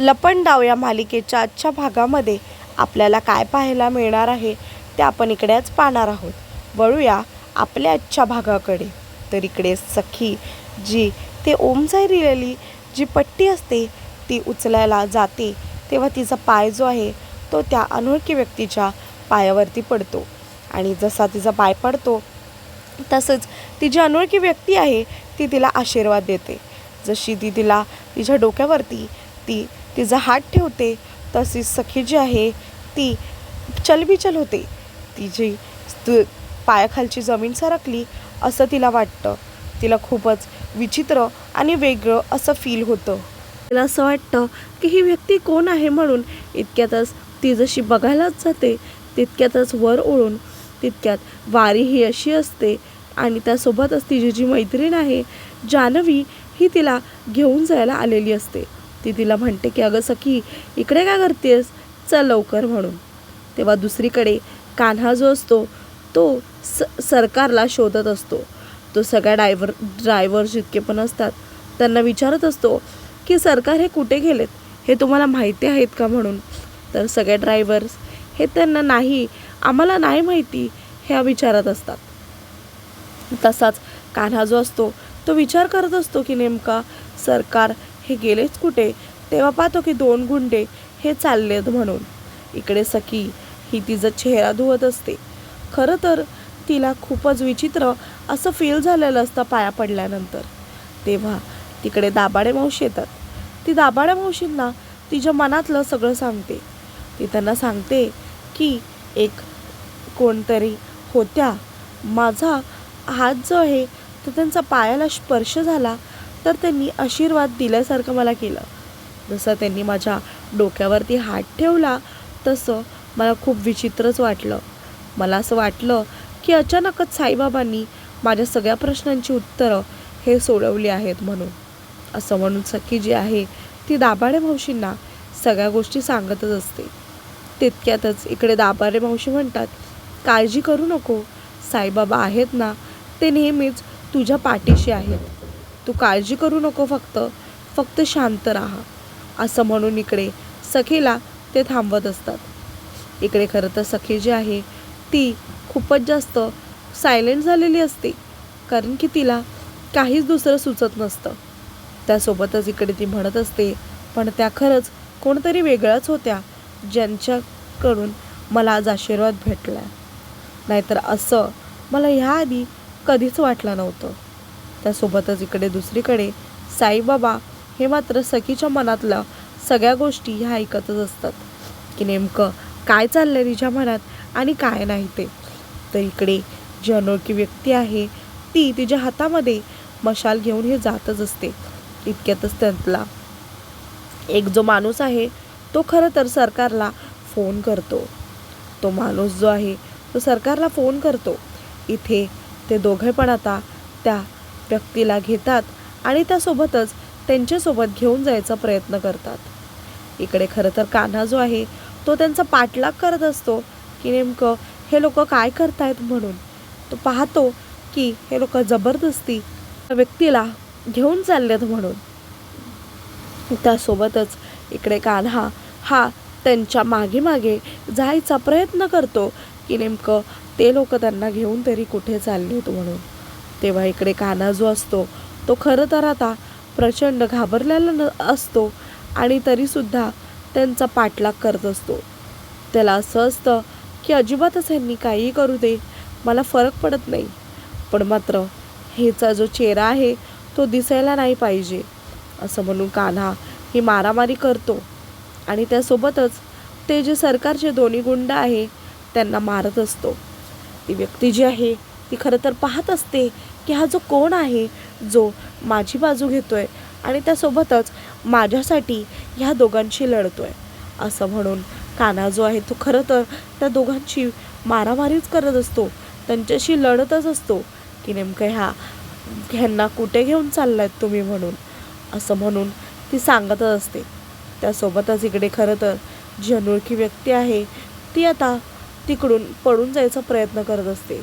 लपंडाव या मालिकेच्या आजच्या भागामध्ये आपल्याला काय पाहायला मिळणार आहे ते आपण इकडेच पाहणार आहोत. वळूया आपल्या आजच्या भागाकडे. तर इकडे सखी जी ते ओमसाई रिलेली जी पट्टी असते ती उचलायला जाते तेव्हा तिचा पाय जो आहे तो त्या अनोळखी व्यक्तीच्या पायावरती पडतो. आणि जसा तिचा पाय पडतो तसंच ती जी अनोळखी व्यक्ती आहे ती तिला आशीर्वाद देते. जशी ती तिला तिच्या डोक्यावरती ती तिचा हात ठेवते तशी सखी जी आहे ती चलबिचल होते. तिची जी पायाखालची जमीन सरकली असं तिला वाटतं. तिला खूपच विचित्र आणि वेगळं असं फील होतं. तिला असं वाटतं की ही व्यक्ती कोण आहे म्हणून इतक्यातच ती जशी बघायलाच जाते तितक्यातच वर ओळून तितक्यात वारी ही अशी असते आणि त्यासोबतच तिची जी मैत्रीण आहे जानवी ही तिला घेऊन जायला आलेली असते. ती तिला म्हणते की अगं सखी इकडे काय करतेस चल लवकर म्हणून. तेव्हा दुसरीकडे कान्हा जो असतो तो स सरकारला शोधत असतो. तो सगळ्या डायव्हर ड्रायव्हर जितके पण असतात त्यांना विचारत असतो की सरकार हे कुठे गेलेत? हे तुम्हाला माहिती आहेत का म्हणून? तर सगळे ड्रायव्हर्स हे त्यांना नाही आम्हाला नाही माहिती ह्या विचारत असतात. तसाच कान्हा जो असतो तो विचार करत असतो की नेमका सरकार हे गेलेच कुठे? तेव्हा पाहतो की दोन गुंडे हे चाललेत म्हणून. इकडे सखी ही तिचा चेहरा धुवत असते. खरं तर तिला खूपच विचित्र असं फील झालेलं असतं पाया पडल्यानंतर. तेव्हा तिकडे दाबाडे मावशी येतात. ती दाबाड्या मावशींना तिच्या मनातलं सगळं सांगते. ती त्यांना सांगते की एक कोणतरी होत्या. माझा हात जो आहे तो त्यांचा पायाला स्पर्श झाला. तर त्यांनी आशीर्वाद दिल्यासारखं मला केलं. जसं त्यांनी माझ्या डोक्यावरती हात ठेवला तसं मला खूप विचित्रच वाटलं. मला असं वाटलं की अचानकच साईबाबांनी माझ्या सगळ्या प्रश्नांची उत्तरं हे सोडवली आहेत म्हणून. असं म्हणून सखी जी आहे ती दाभाडे मावशींना सगळ्या गोष्टी सांगतच असते. तितक्यातच इकडे दाभाडे मावशी म्हणतात काळजी करू नको साईबाबा आहेत ना ते नेहमीच तुझ्या पाठीशी आहेत. तू काळजी करू नको फक्त. फक्त शांत राहा. असं म्हणून इकडे सखीला ते थांबवत असतात. इकडे खरं तर सखी जी आहे ती खूपच जास्त सायलेंट झालेली असते. कारण की तिला काहीच दुसरं सुचत नसतं. त्यासोबतच इकडे ती म्हणत असते पण त्या खरंच कोणतरी वेगळ्याच होत्या ज्यांच्याकडून मला आज आशीर्वाद भेटला नाहीतर असं मला ह्याआधी कधीच वाटलं नव्हतं. त्यासोबतच इकडे दुसरीकडे साईबाबा हे मात्र सखीच्या मनातल्या सगळ्या गोष्टी ह्या ऐकतच असतात. की नेमकं काय चाललंय तिच्या मनात आणि काय नाही ते. तर इकडे जी अनोळखी व्यक्ती आहे ती तिच्या हातामध्ये मशाल घेऊन हे जातच असते. इतक्यातच त्यातला एक जो माणूस आहे तो खरं तर सरकारला फोन करतो. तो माणूस जो आहे तो सरकारला फोन करतो. इथे ते दोघे पण आता त्या व्यक्तीला घेतात आणि त्यासोबतच त्यांच्यासोबत घेऊन जायचा प्रयत्न करतात. इकडे खरं तर कान्हा जो आहे तो त्यांचा पाठलाग करत असतो की नेमकं हे लोक काय करतायत म्हणून. तो पाहतो की हे लोक जबरदस्ती त्या व्यक्तीला घेऊन चाललेत म्हणून. त्यासोबतच इकडे कान्हा हा त्यांच्या मागे मागे जायचा प्रयत्न करतो की नेमकं ते लोक त्यांना घेऊन तरी कुठे चाललेत म्हणून. तेव्हा इकडे कान्हा जो असतो तो खरं तर आता प्रचंड घाबरलेला न असतो आणि तरीसुद्धा त्यांचा पाठलाग करत असतो. त्याला असं असतं की अजिबातच ह्यांनी काहीही करू दे मला फरक पडत नाही. पण मात्र हेचा जो चेहरा आहे तो दिसायला नाही पाहिजे असं म्हणून कान्हा ही मारामारी करतो. आणि त्यासोबतच ते जे सरकारचे दोन्ही गुंड आहे त्यांना मारत असतो. ती व्यक्ती जी आहे ती खरं तर पाहत असते की हा जो कोण आहे जो माझी बाजू घेतोय आणि त्यासोबतच माझ्यासाठी ह्या दोघांशी लढतोय. असं म्हणून काना जो आहे तो खरं तर त्या दोघांची मारामारीच करत असतो त्यांच्याशी लढतच असतो की नेमकं ह्या ह्यांना कुठे घेऊन चाललायत तुम्ही म्हणून? असं म्हणून ती सांगतच असते. त्यासोबतच इकडे खरं तर जी अनोळखी व्यक्ती आहे ती आता तिकडून पळून जायचा प्रयत्न करत असते.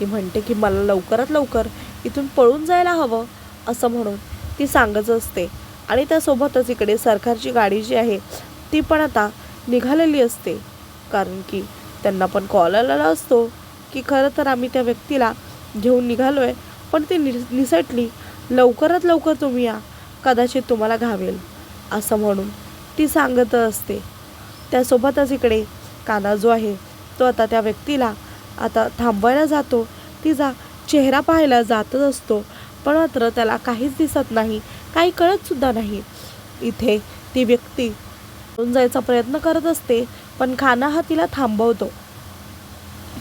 ती म्हणते की मला लवकरात लवकर इथून पळून जायला हवं असं म्हणून ती सांगत असते. आणि त्यासोबतच इकडे सरकारची गाडी जी आहे ती पण आता निघालेली असते. कारण की त्यांना पण कॉल आलेला असतो की खरं तर आम्ही त्या व्यक्तीला घेऊन निघालो आहे पण ती नि निसटली. लवकरात लवकर तुम्ही या. कदाचित तुम्हाला घावेल असं म्हणून ती सांगत असते. त्यासोबतच इकडे काना जो आहे तो आता त्या व्यक्तीला आता थांबवायला जातो. तिचा चेहरा पाहायला जातच असतो. पण मात्र त्याला काहीच दिसत नाही. काही कळतसुद्धा नाही. इथे ती व्यक्ती पळून जायचा प्रयत्न करत असते पण खाना हा तिला थांबवतो.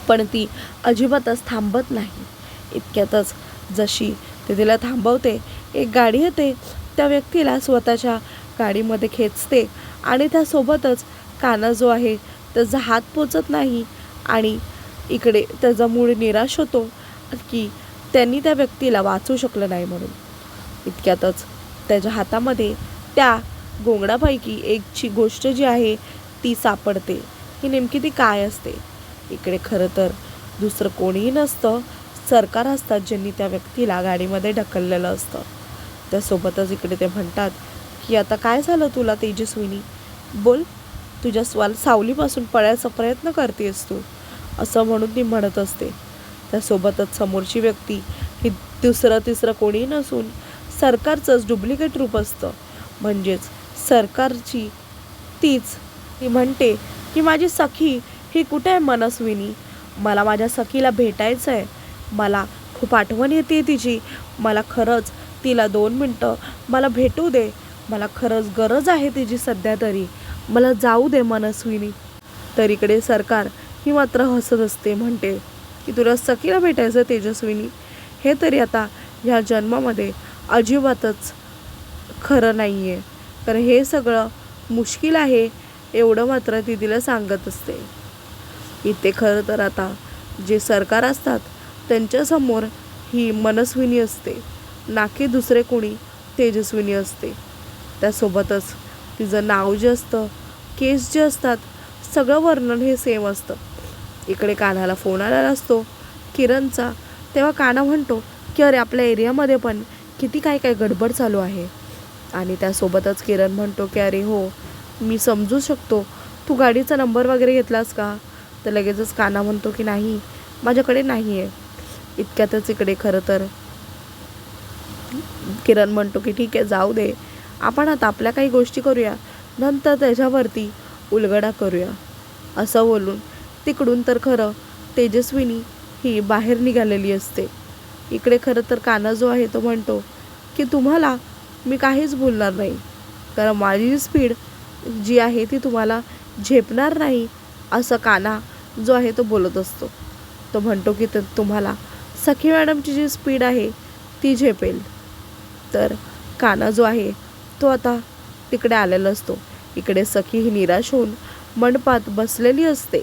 पण ती अजिबातच थांबत नाही. इतक्यातच जशी ती तिला थांबवते एक गाडी येते. त्या व्यक्तीला स्वतःच्या गाडीमध्ये खेचते आणि त्यासोबतच काना जो आहे त्याचा हात पोचत नाही आणि इकडे त्याचा मूळ निराश होतो की त्यांनी त्या व्यक्तीला वाचू शकलं नाही म्हणून. इतक्यातच त्याच्या हातामध्ये त्या गोंगडापैकी एकची गोष्ट जी आहे ती सापडते. ही नेमकी ती काय असते? इकडे खरं तर दुसरं कोणीही नसतं. सरकार असतात ज्यांनी त्या व्यक्तीला गाडीमध्ये ढकललेलं असतं. त्यासोबतच इकडे ते म्हणतात की आता काय झालं तुला तेजस्विनी? बोल. तुझ्या स्वाल सावलीपासून पळायचा प्रयत्न करतेस तू. असं म्हणून ती म्हणत असते. त्यासोबतच समोरची व्यक्ती ही दुसरं तिसरं कोणी नसून सरकारचंच डुप्लिकेट रूप असतं. म्हणजेच सरकारची तीच ती म्हणते की माझी सखी ही कुठे आहे मनस्विनी? मला माझ्या सखीला भेटायचं आहे. मला खूप आठवण येते तिची. मला खरंच तिला दोन मिनटं मला भेटू दे. मला खरंच गरज आहे तिची सध्या तरी. मला जाऊ दे मनस्विनी. तर इकडे सरकार ही मात्र हसत असते म्हणते की तुला सखीला भेटायचं तेजस्विनी. हे तरी आता ह्या जन्मामध्ये अजिबातच खरं नाही आहे तर हे सगळं मुश्किल आहे एवढं मात्र ती तिला सांगत असते. इथे खरं तर आता जे सरकार असतात त्यांच्यासमोर ही मनस्विनी असते. ना की दुसरे कोणी तेजस्विनी असते. त्यासोबतच तिचं नाव जे असतं केस जे असतात सगळं वर्णन हे सेम असतं. इकडे कानाला फोन आलेला असतो किरणचा. तेव्हा काना म्हणतो की अरे आपल्या एरियामध्ये पण किती काय काय गडबड चालू आहे. आणि त्यासोबतच किरण म्हणतो की अरे हो मी समजू शकतो. तू गाडीचा नंबर वगैरे घेतलास का? तर लगेचच काना म्हणतो की नाही माझ्याकडे नाही आहे इतक्यातच इकडे खरं तर किरण म्हणतो की ठीक आहे जाऊ दे. आपण आता आपल्या काही गोष्टी करूया. नंतर त्याच्यावरती उलगडा करूया. असं बोलून तिकडून तर खरं तेजस्विनी ही बाहेर निघालेली असते. इकडे खरं तर काना जो आहे तो म्हणतो की तुम्हाला मी काहीच बोलणार नाही. कारण माझी स्पीड जी आहे ती तुम्हाला झेपणार नाही असं काना जो आहे तो बोलत असतो. तो म्हणतो की तर तुम्हाला सखी मॅडमची जी स्पीड आहे ती झेपेल. तर काना जो आहे तो आता तिकडे आलेला असतो. इकडे सखी ही निराश होऊन मंडपात बसलेली असते.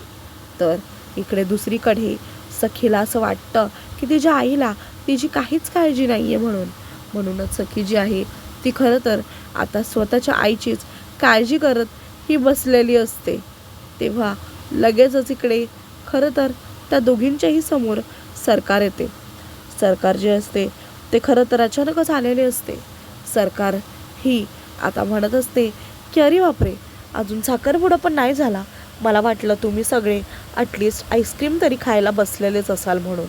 तर इकडे दुसरीकडे सखीला असं वाटतं की तिच्या आईला तिची काहीच काळजी नाही आहे म्हणून. म्हणूनच सखी जी आहे ती खरं तर आता स्वतःच्या आईचीच काळजी करत ही बसलेली असते. तेव्हा लगेचच इकडे खरं तर त्या दोघींच्याही समोर सरकार येते. सरकार जे असते ते खरं तर अचानकच आलेले असते. सरकार ही आता म्हणत असते की अरे बापरे! अजून साखरपुडा पण नाही झाला. मला वाटलं तुम्ही सगळे ॲटलिस्ट आईस्क्रीम तरी खायला बसलेलेच असाल म्हणून.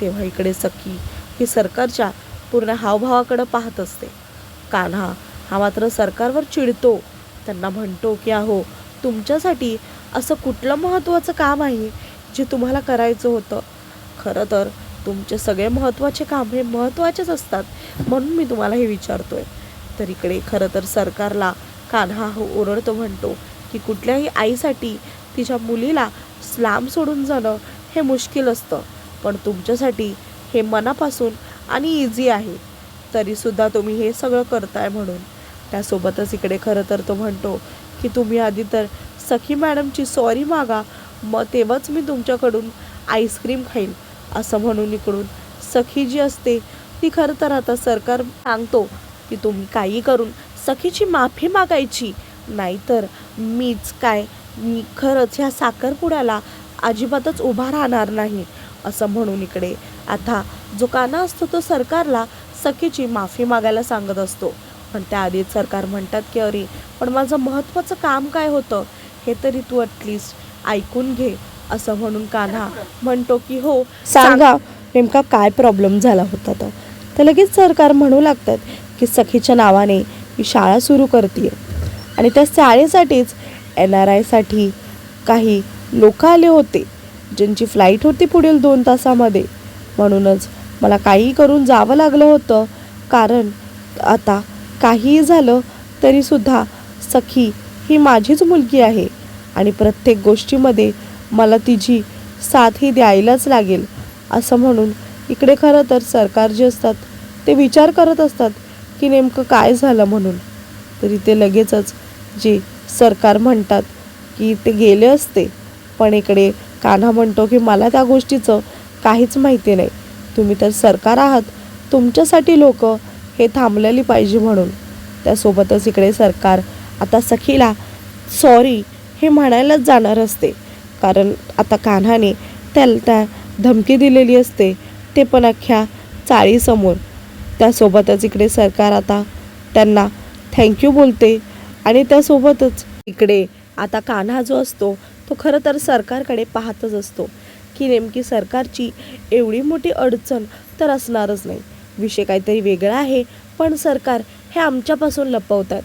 तेव्हा इकडे सखी ही सरकारच्या पूर्ण हावभावाकडं पाहत असते. कान्हा हा मात्र सरकारवर चिडतो. त्यांना म्हणतो की अहो तुमच्यासाठी असं कुठलं महत्त्वाचं काम आहे जे तुम्हाला करायचं होतं? खरं तर तुमचे सगळे महत्त्वाचे काम हे महत्त्वाचेच असतात म्हणून मी तुम्हाला हे विचारतोय. तर इकडे खरं तर सरकारला कान्हा हा ओरडतो म्हणतो की कुठल्याही आईसाठी तिच्या मुलीला स्लाम सोडून जाणं हे मुश्किल असतं. पण तुमच्यासाठी हे मनापासून आणि इझी आहे. तरीसुद्धा तुम्ही हे सगळं करताय म्हणून. त्यासोबतच इकडे खरं तर तो म्हणतो की तुम्ही आधी तर सखी मॅडमची सॉरी मागा मग तेव्हाच मी तुमच्याकडून आईस्क्रीम खाईन असं म्हणून इकडून सखी जी असते ती खरं तर आता सरकार सांगतो की तुम्ही काही करून सखीची माफी मागायची. नाहीतर मीच काय? मी खरंच ह्या साखरपुड्याला अजिबातच उभा राहणार नाही असं म्हणून इकडे. आता जो काना असतो तो सरकारला सखीची माफी मागायला सांगत असतो. पण त्याआधीच सरकार म्हणतात की अरे पण माझं महत्त्वाचं काम काय होतं? हे तरी तू ॲटलिस्ट ऐकून घे असं म्हणून कान्हा म्हणतो की हो सांगा नेमका काय प्रॉब्लेम झाला होता तर लगेच सरकार म्हणू लागतात की सखीच्या नावाने ही शाळा सुरू करते आणि त्या शाळेसाठीच एन आर आयसाठी काही लोक आले होते ज्यांची फ्लाईट होती पुढील दोन तासामध्ये. म्हणूनच मला काही करून जावं लागलं होतं कारण आता काहीही झालं तरीसुद्धा सखी ही माझीच मुलगी आहे आणि प्रत्येक गोष्टीमध्ये मला तिची साथ ही द्यायलाच लागेल असं म्हणून इकडे खरं तर सरकार जे असतात ते विचार करत असतात की नेमकं काय झालं म्हणून. तरी ते लगेचच जे सरकार म्हणतात की ते गेले असते पण इकडे कान्हा म्हणतो की मला त्या गोष्टीचं काहीच माहिती नाही. तुम्ही तर सरकार आहात तुमच्यासाठी लोक हे थांबलेली पाहिजे म्हणून. त्यासोबतच इकडे सरकार आता सखीला सॉरी हे म्हणायलाच जाणार असते. कारण आता कान्हाने त्याला त्या धमकी दिलेली असते ते पण अख्ख्या चाळीसमोर. त्यासोबतच इकडे सरकार आता त्यांना थँक्यू बोलते आणि त्यासोबतच इकडे आता कान्हा जो असतो तो खरं तर सरकारकडे पाहतच असतो की नेमकी सरकारची एवढी मोठी अडचण तर असणारच नाही. विषय काहीतरी वेगळा आहे पण सरकार हे आमच्यापासून लपवतात.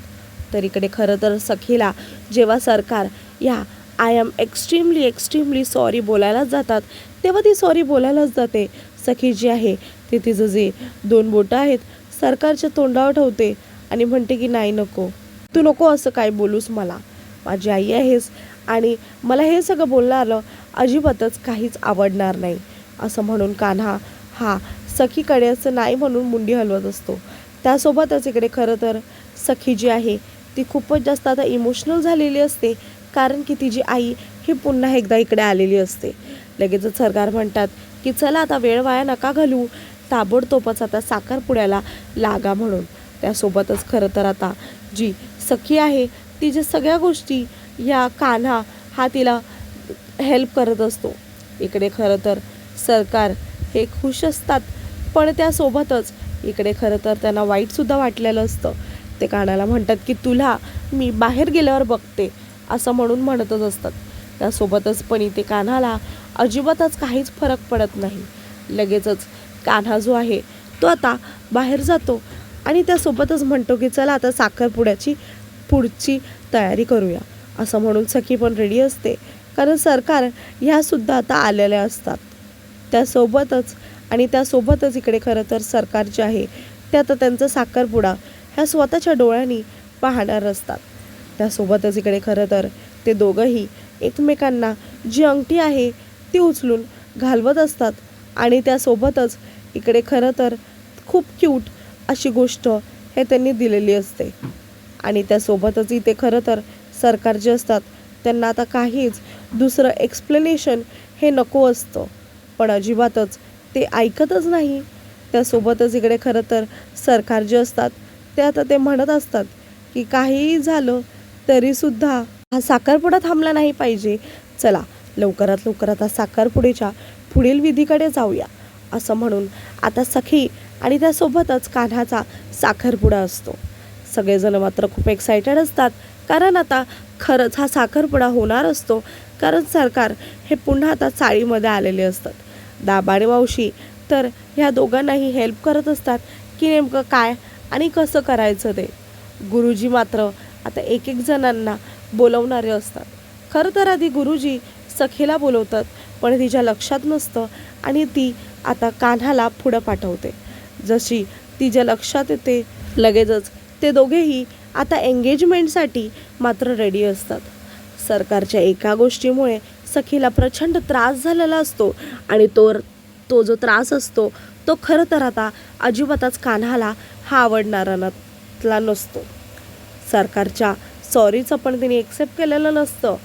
तर इकडे खरं तर सखीला जेव्हा सरकार या I am extremely extremely sorry बोलायलाच जातात तेव्हा ती सॉरी बोलायलाच जाते. सखी जी आहे ती तिचं जे दोन बोटं आहेत सरकारच्या तोंडावर ठेवते आणि म्हणते की नाही नको. तू नको असं काय बोलूस मला. माझी आई आहेस आणि मला हे सगळं बोलणारं अजिबातच काहीच आवडणार नाही. असं म्हणून कान्हा हा सखीकडे असं नाही म्हणून मुंडी हलवत असतो. त्यासोबतच इकडे खरं तर सखी जी आहे ती खूपच जास्त आता इमोशनल झालेली असते कारण की तिची आई ही पुन्हा एकदा इकडे आलेली असते. लगेचच सरकार म्हणतात की चला आता वेळ वाया नका घालू. ताबडतोबच आता साखरपुड्याला लागा म्हणून. त्यासोबतच खरं तर आता जी सखी आहे तिच्या सगळ्या गोष्टी या कान्हा हा तिला हेल्प करत असतो. इकडे खरं तर सरकार हे खुश असतात पण त्यासोबतच इकडे खरं तर त्यांना वाईटसुद्धा वाटलेलं असतं. ते कानाला म्हणतात की तुला मी बाहेर गेल्यावर बघते असं म्हणून म्हणतच असतात. त्यासोबतच पण इथे कान्हाला अजिबातच काहीच फरक पडत नाही. लगेचच कान्हा जो आहे तो आता बाहेर जातो. आणि त्यासोबतच म्हणतो की चला आता साखरपुड्याची पुढची तयारी करूया. असं म्हणून सखी पण रेडी असते. कारण सरकार ह्यासुद्धा आता आलेल्या असतात. त्यासोबतच आणि त्यासोबतच इकडे खरं तर सरकार जे आहे ते आता त्यांचा साखरपुडा ह्या स्वतःच्या डोळ्यांनी पाहणार असतात. त्यासोबतच इकडे खरं तर ते दोघंही एकमेकांना जी अंगठी आहे ती उचलून घालवत असतात. आणि त्यासोबतच इकडे खरं तर खूप क्यूट अशी गोष्ट हे त्यांनी दिलेली असते. आणि त्यासोबतच इथे खरं तर सरकार जे असतात त्यांना आता काहीच दुसरं एक्सप्लेनेशन हे नको असतं. पण अजिबातच ते ऐकतच नाही. त्यासोबतच इकडे खरं तर सरकार जे असतात ते आता ते म्हणत असतात की काहीही झालं तरीसुद्धा हा साखरपुडा थांबला नाही पाहिजे. चला लवकरात लवकर आता साखरपुडेच्या पुढील विधीकडे जाऊया. असं म्हणून आता सखी आणि त्यासोबतच कान्हाचा साखरपुडा असतो. सगळेजण मात्र खूप एक्सायटेड असतात. कारण आता खरंच हा साखरपुडा होणार असतो. कारण सरकार हे पुन्हा आता चाळीमध्ये आलेले असतात. दाबाडे मावशी तर ह्या दोघांनाही हेल्प करत असतात की नेमकं काय आणि कसं करायचं ते. गुरुजी मात्र आता एक एक जणांना बोलवणारे असतात. खरं तर आधी गुरुजी सखीला बोलवतात पण तिच्या लक्षात नसतं आणि ती आता कान्हाला पुढं पाठवते. जशी तिच्या लक्षात येते लगेचच. ते दोघेही आता एंगेजमेंटसाठी मात्र रेडी असतात. सरकारच्या एका गोष्टीमुळे सखीला प्रचंड त्रास झालेला असतो आणि तो तो जो त्रास असतो तो खरं तर आता अजिबातच कान्हाला हा आवडणारा नसतो. सरकारच्या सॉरीचं पण तिने एक्सेप्ट केलेलं नसतं.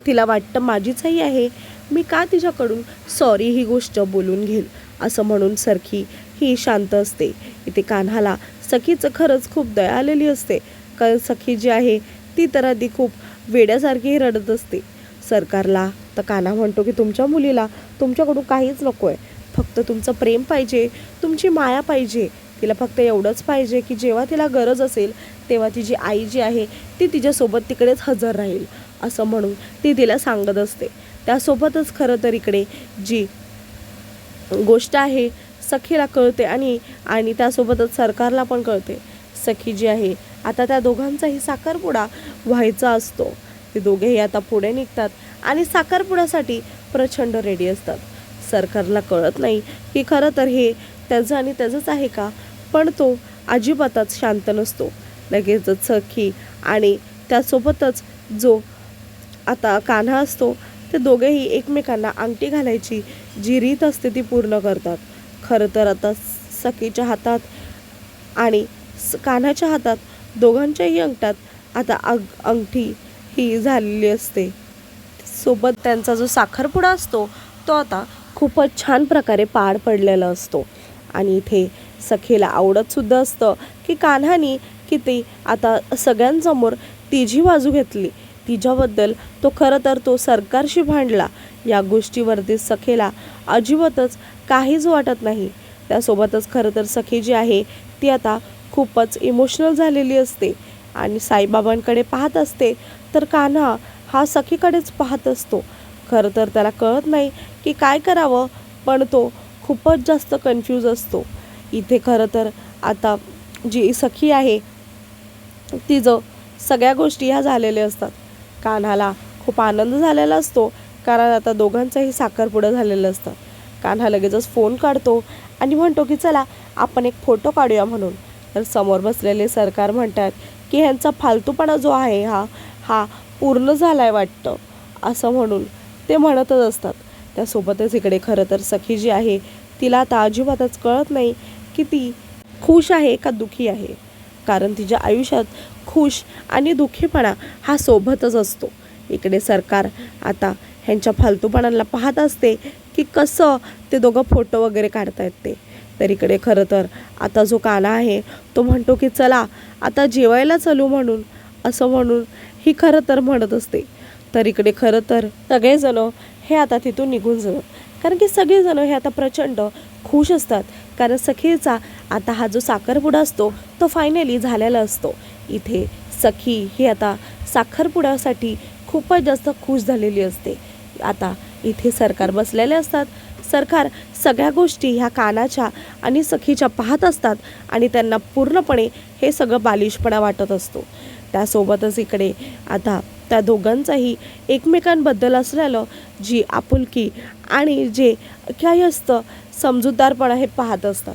तिला वाटतं माझीचही आहे. मी का तिच्याकडून सॉरी ही गोष्ट बोलून घेईल? असं म्हणून सरखी ही शांत असते. इथे कान्हाला सखीचं खरंच खूप दया आलेली असते. कारण सखी जी आहे ती तर आधी खूप वेड्यासारखी रडत असते. सरकारला तर कान्हा म्हणतो की तुमच्या मुलीला तुमच्याकडून काहीच नको आहे फक्त तुमचं प्रेम पाहिजे तुमची माया पाहिजे. तिला फक्त एवढंच पाहिजे की जेव्हा तिला गरज असेल तेव्हा तिची आई जी आहे ती तिच्यासोबत तिकडेच हजर राहील. असं म्हणून ती तिला सांगत असते. त्यासोबतच खरं तर इकडे जी गोष्ट आहे सखीला कळते आणि आणि त्यासोबतच सरकारला पण कळते. सखी जी आहे आता त्या दोघांचाही साखरपुडा व्हायचा असतो. ते दोघेही आता पुढे निघतात आणि साखरपुड्यासाठी प्रचंड रेडी असतात. सरकारला कळत नाही की खरं तर हे त्याचं आणि त्याचंच आहे का? पण तो अजिबातच शांत नसतो. लगेचच सखी आणि त्यासोबतच जो आता कान्हा असतो ते दोघेही एकमेकांना अंगठी घालायची जी रीत असते ती पूर्ण करतात. खरं तर आता सखीच्या हातात आणि स- कान्हाच्या हातात दोघांच्याही अंगठात आता अग अंगठी ही झालेली असते. सोबत त्यांचा जो साखरपुडा असतो तो आता खूपच छान प्रकारे पार पडलेला असतो. आणि इथे सखीला आवडतसुद्धा असतं की कान्हानी किती आता सगळ्यांसमोर तिची बाजू घेतली. तिच्याबद्दल तो खरं तर तो सरकारशी भांडला. या गोष्टीवरती सखेला अजिबातच काहीच वाटत नाही. त्यासोबतच खरं तर सखी जी आहे ती आता खूपच इमोशनल झालेली असते आणि साईबाबांकडे पाहत असते तर कान्हा हा सखीकडेच पाहत असतो. खरं तर त्याला कळत नाही की काय करावं पण तो खूपच जास्त कन्फ्यूज असतो. इथे खरं तर आता जी सखी आहे तिचं सगळ्या गोष्टी ह्या झालेल्या असतात. कान्हाला खूप आनंद झालेला असतो कारण आता दोघांचंही साखरपुडं झालेलं असतं. कान्हा लगेचच फोन काढतो आणि म्हणतो की चला आपण एक फोटो काढूया म्हणून. तर समोर बसलेले सरकार म्हणतात की ह्यांचा फालतूपणा जो आहे हा हा पूर्ण झाला आहे वाटतं असं म्हणून ते म्हणतच असतात. त्यासोबतच इकडे खरं तर सखी जी आहे तिला आता अजिबातच कळत नाही की ती खुश आहे का दुखी आहे. कारण तिच्या आयुष्यात खुश आणि दुःखीपणा हा सोबतच असतो. इकडे सरकार आता ह्यांच्या फालतूपणाला पाहत असते की कसं ते दोघं फोटो वगैरे काढतायत ते. तर इकडे खरं तर आता जो काना आहे तो म्हणतो की चला आता जेवायला चलू म्हणून असं म्हणून ही खरं तर म्हणत असते. तर इकडे खरं तर सगळेजण हे आता तिथून निघून जातात. कारण की सगळेजण हे आता प्रचंड खुश असतात. कारण सखीचा आता हा जो साखरपुडा असतो तो फायनली झालेला असतो. इथे सखी ही आता साखरपुड्यासाठी खूपच जास्त खुश झालेली असते. आता इथे सरकार बसलेले असतात. सरकार सगळ्या गोष्टी ह्या कानाच्या आणि सखीच्या पाहत असतात आणि त्यांना पूर्णपणे हे सगळं बालिशपणा वाटत असतो. त्यासोबतच इकडे आता त्या दोघांचाही एकमेकांबद्दल असलेलं जी आपुलकी आणि जे काही असतं समजूतदारपणा हे पाहत असतात.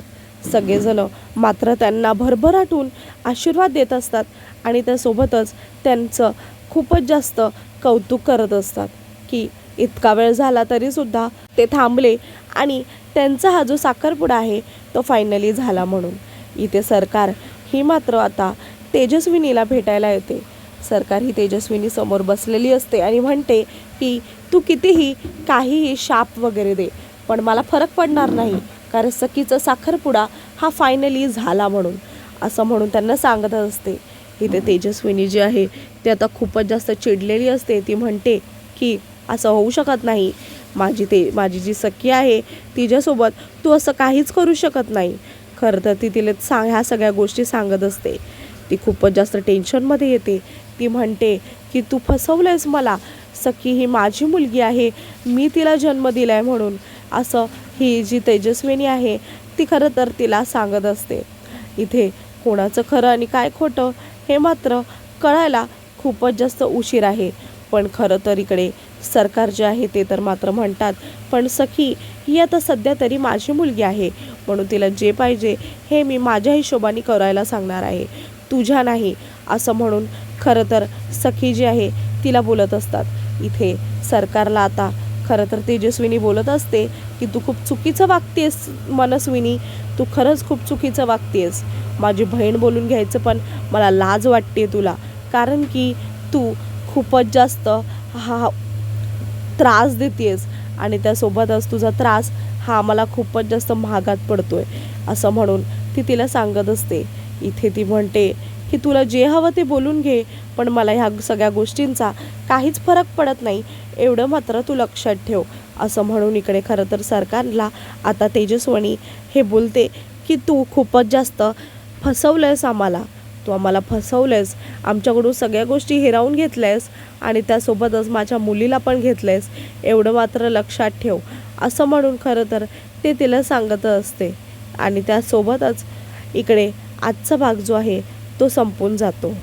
सगळेजणं मात्र त्यांना भरभराटून आशीर्वाद देत असतात आणि त्यासोबतच त्यांचं खूपच जास्त कौतुक करत असतात की इतका वेळ झाला तरीसुद्धा ते थांबले. आणि त्यांचा हा जो साखरपुडा आहे तो फायनली झाला म्हणून. इथे सरकार ही मात्र आता तेजस्विनीला भेटायला येते. सरकार ही तेजस्विनी समोर बसलेली असते आणि म्हणते की तू कितीही काहीही शाप वगैरे दे पण मला फरक पडणार नाही कारण सखीचा साखरपुडा हा फायनली झाला म्हणून. असं म्हणून त्यांना सांगत असते. इथे तेजस्विनी जी आहे ती आता खूपच जास्त चिडलेली असते. ती म्हणते की असं होऊ शकत नाही. माझी ते माझी जी सखी आहे तिच्यासोबत तू असं काहीच करू शकत नाही. खरं तर ती तिला सांग ह्या सगळ्या गोष्टी सांगत असते. ती खूपच जास्त टेन्शनमध्ये येते. ती म्हणते की तू फसवलंयस मला. सखी ही माझी मुलगी आहे. मी तिला जन्म दिला आहे म्हणून. असं ही जी तेजस्विनी आहे ती खरं तर तिला सांगत असते. इथे कोणाचं खरं आणि काय खोटं हे मात्र कळायला खूपच जास्त उशीर आहे. पण खरं तर इकडे सरकार जे आहे ते तर मात्र म्हणतात पण सखी ही आता सध्या तरी माझी मुलगी आहे म्हणून तिला जे पाहिजे हे मी माझ्या हिशोबाने करायला सांगणार आहे. तुझ्या नाही असं म्हणून खरं तर सखी जी आहे तिला बोलत असतात. इथे सरकारला आता खरं तर तेजस्विनी बोलत असते की तू खूप चुकीचं वागतेस मनस्विनी तू खरंच खूप चुकीचं वागतेस. माझी बहीण बोलून घ्यायचं पण मला लाज वाटते तुला कारण की तू खूपच जास्त हा त्रास देतेस आणि त्यासोबतच तुझा त्रास हा मला खूपच जास्त महागात पडतोय असं म्हणून ती तिला सांगत असते. इथे ती म्हणते की तुला जे हवं ते बोलून घे पण मला ह्या सगळ्या गोष्टींचा काहीच फरक पडत नाही. एवढं मात्र तू लक्षात ठेव. असं म्हणून इकडे खरं तर सरकारला आता तेजस्वनी हे बोलते की तू खूपच जास्त फसवलंयस आम्हाला. तू आम्हाला फसवलंयस. आमच्याकडून सगळ्या गोष्टी हिरावून घेतल्यास आणि त्यासोबतच माझ्या मुलीला पण घेतलंयस एवढं मात्र लक्षात ठेव. असं म्हणून खरं तर ते तिला सांगत असते. आणि त्यासोबतच इकडे आजचा भाग जो आहे तो संपून जातो.